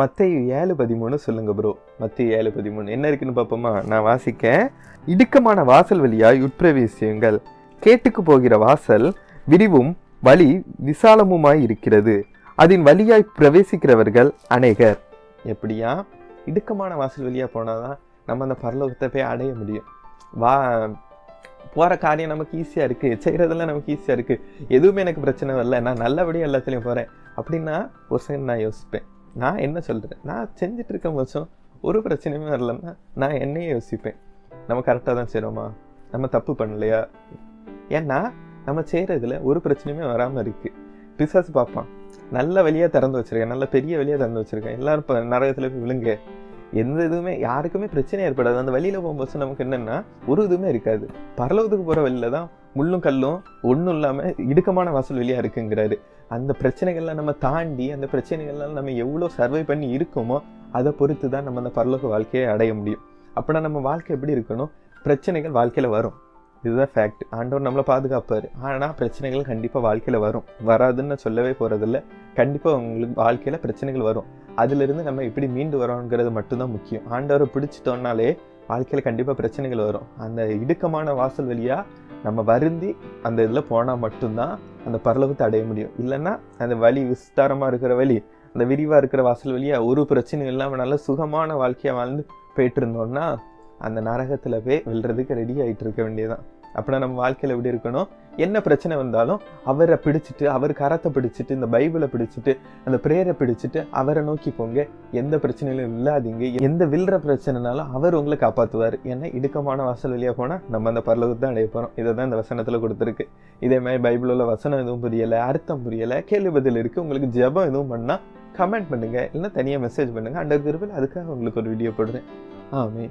மத்திய ஏழு பதிமூணு சொல்லுங்க ப்ரோ மத்திய ஏழு பதிமூணு. என்ன இருக்குன்னு பார்ப்போமா? நான் வாசிக்கேன். இடுக்கமான வாசல் வழியாய் உட்பிரவேசியுங்கள். கேட்டுக்கு போகிற வாசல் விரிவும் வழி விசாலமுமாய் இருக்கிறது. அதன் வழியாய் பிரவேசிக்கிறவர்கள் அநேகர். எப்படியா? இடுக்கமான வாசல் வழியா போனாதான் நம்ம அந்த பரலோகத்தை போய் அடைய முடியும். வா போகிற காரியம் நமக்கு ஈஸியாக இருக்குது செய்கிறதெல்லாம் நமக்கு ஈஸியாக இருக்குது எதுவுமே எனக்கு பிரச்சனை இல்லை நான் நல்லபடியாக எல்லாத்துலேயும் போகிறேன் அப்படின்னா ஒரு செகண்ட் நான் யோசிப்பேன். நான் என்ன சொல்கிறேன் நான் செஞ்சுட்டு இருக்க வருஷம் ஒரு பிரச்சனையுமே வரலன்னா நான் என்னையே யோசிப்பேன். நம்ம கரெக்டாக தான் செய்கிறோமா நம்ம தப்பு பண்ணலையா? ஏன்னா நம்ம செய்கிறதுல ஒரு பிரச்சனையுமே வராமல் இருக்குது பிசாசு பார்ப்பான். நல்ல வழியாக திறந்து வச்சிருக்கேன் நல்ல பெரிய வழியாக திறந்து வச்சுருக்கேன் எல்லாரும் இப்போ நரகத்தில் போய் விழுங்க. எந்த இதுவுமே யாருக்குமே பிரச்சனை ஏற்படாது. அந்த வழியில் போகும்போது நமக்கு என்னென்னா ஒரு இதுவுமே இருக்காது. பரலவத்துக்கு போகிற வழியில தான் முள்ளும் கல்லும் ஒன்றும் இல்லாமல் இடுக்கமான வாசல் வழியாக இருக்குங்கிறாரு. அந்த பிரச்சனைகள்லாம் நம்ம தாண்டி அந்த பிரச்சனைகள்லாம் நம்ம எவ்வளோ சர்வை பண்ணி இருக்கோமோ அதை பொறுத்து தான் நம்ம அந்த பரலோக வாழ்க்கையை அடைய முடியும். அப்படின்னா நம்ம வாழ்க்கை எப்படி இருக்கணும்? பிரச்சனைகள் வாழ்க்கையில் வரும். இதுதான் ஃபேக்ட் ஆண்டவர் நம்மளை பாதுகாப்பார். ஆனால் பிரச்சனைகள் கண்டிப்பாக வாழ்க்கையில் வரும். வராதுன்னு சொல்லவே போகிறதில்ல கண்டிப்பாக உங்களுக்கு வாழ்க்கையில் பிரச்சனைகள் வரும். அதிலிருந்து நம்ம எப்படி மீண்டு வரோங்கிறது மட்டும்தான் முக்கியம். ஆண்டவரை பிடிச்சிட்டோன்னாலே வாழ்க்கையில் கண்டிப்பாக பிரச்சனைகள் வரும். அந்த இடுக்கமான வாசல் வழியாக நம்ம வருந்தி அந்த இதில் போனால் மட்டும்தான் அந்த பரலவத்தை அடைய முடியும். இல்லைன்னா அந்த வழி விஸ்தாரமாக இருக்கிற வழி அந்த விரிவாக இருக்கிற வாசல் வழியாக ஒரு பிரச்சனையும் இல்லாமல் நல்ல சுகமான வாழ்க்கையை வாழ்ந்து போயிட்டு இருந்தோம்னா அந்த நரகத்தில் போய் வெல்றதுக்கு ரெடி ஆகிட்டு இருக்க வேண்டியதுதான். அப்படின்னா நம்ம வாழ்க்கையில் எப்படி இருக்கணும்? என்ன பிரச்சனை வந்தாலும் அவரை பிடிச்சிட்டு அவர் கரத்தை பிடிச்சிட்டு இந்த பைபிளை பிடிச்சிட்டு அந்த ப்ரேயரை பிடிச்சிட்டு அவரை நோக்கி போங்க. எந்த பிரச்சனையிலும் இல்லாதீங்க. எந்த வில்ற பிரச்சனைனாலும் அவர் உங்களை காப்பாற்றுவார் ஏன்னா இடுக்கமான வாசல் வழியாக போனால் நம்ம அந்த பரலோகத்தை தான் அடைய போகிறோம் இதை தான் இந்த வசனத்தில் கொடுத்துருக்கு. இதே மாதிரி பைபிளில் வசனம் எதுவும் புரியலை அர்த்தம் புரியலை கேள்வி பதில் இருக்குது உங்களுக்கு ஜெபம் எதுவும் பண்ணால் கமெண்ட் பண்ணுங்கள் இல்லைன்னா தனியாக மெசேஜ் பண்ணுங்கள் அண்டர் குரூப்பில் அதுக்காக உங்களுக்கு ஒரு வீடியோ போடுறேன். ஆமே